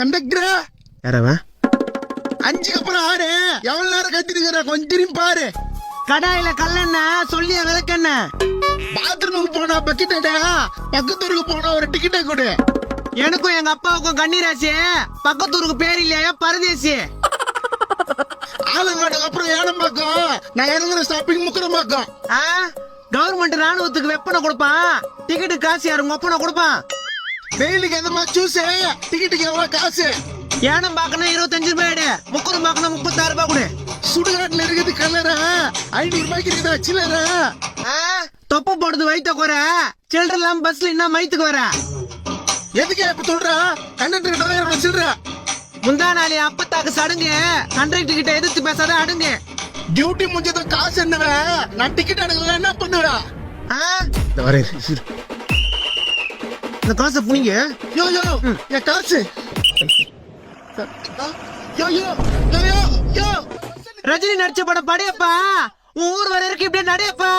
Conductor யாரவன் அஞ்சுக்கு அப்புறம் ஆறு. எவ்வளவு நேரம் கத்திருக்கிற கொஞ்சம் திரும்பி பாரு. கடாயில கல்லெண்ண சொல்லி விளக்கெண்ண. பாத்ரூமுக்கு போனா பக்கெட்டா பக்கத்தூருக்கு போனா ஒரு டிக்கெட்டை கொடு எனக்கும் எங்க அப்பாவுக்கும் கண்ணீராசி பக்கத்தூருக்கு பேர் இல்லையா பரதேசி ஆலங்காடுக்கு அப்புறம் ஏனம் பக்கம் நான் இறங்குற ஸ்டாப்பிங் முக்கிற பக்கம் ஆ? கவர்மெண்ட் ராணுவத்துக்கு வெப்பனை கொடுப்பான். டிக்கெட்டு காசு யாரு உங்க ஒப்பனை கொடுப்பான்? வெயிலுக்கு எதமா ஜூஸ் டிக்கெட்டுக்கு எவ்வளவு காசு? ஏனம் பார்க்கணும் இருபத்தஞ்சு ரூபாய் முக்கரம் பார்க்கணும் முப்பத்தாறு ரூபாய் கொடு. சுடுகாட்டுல இருக்குது கலரா ஐநூறு ரூபாய்க்கு இருக்குதா சில்லறா. ஆ, தொப்பை போடுறது வயித்த குறை. சில்லற இல்லாம பஸ்ல என்ன மயத்துக்கு வர. எதுக்கு இப்ப சொல்றா? கண்டக்டர் டிரைவர் சில்லற முந்தா நாளே அப்பத்தாக்கு சடுங்கு. கண்டக்டர் கிட்ட எதிர்த்து பேசாத அடுங்க. டியூட்டி முடிஞ்சதும் காசு என்னவ? நான் டிக்கெட் எடுக்கல என்ன பண்ணுவா? ஆ, இந்த காசை புனிங்க யோ யோ என் காசு. யோ யோ யோ யோ யோ. ரஜினி நடிச்ச படம் படையப்பா. உன் ஊர் வர இருக்கு இப்படியே நடையப்பா.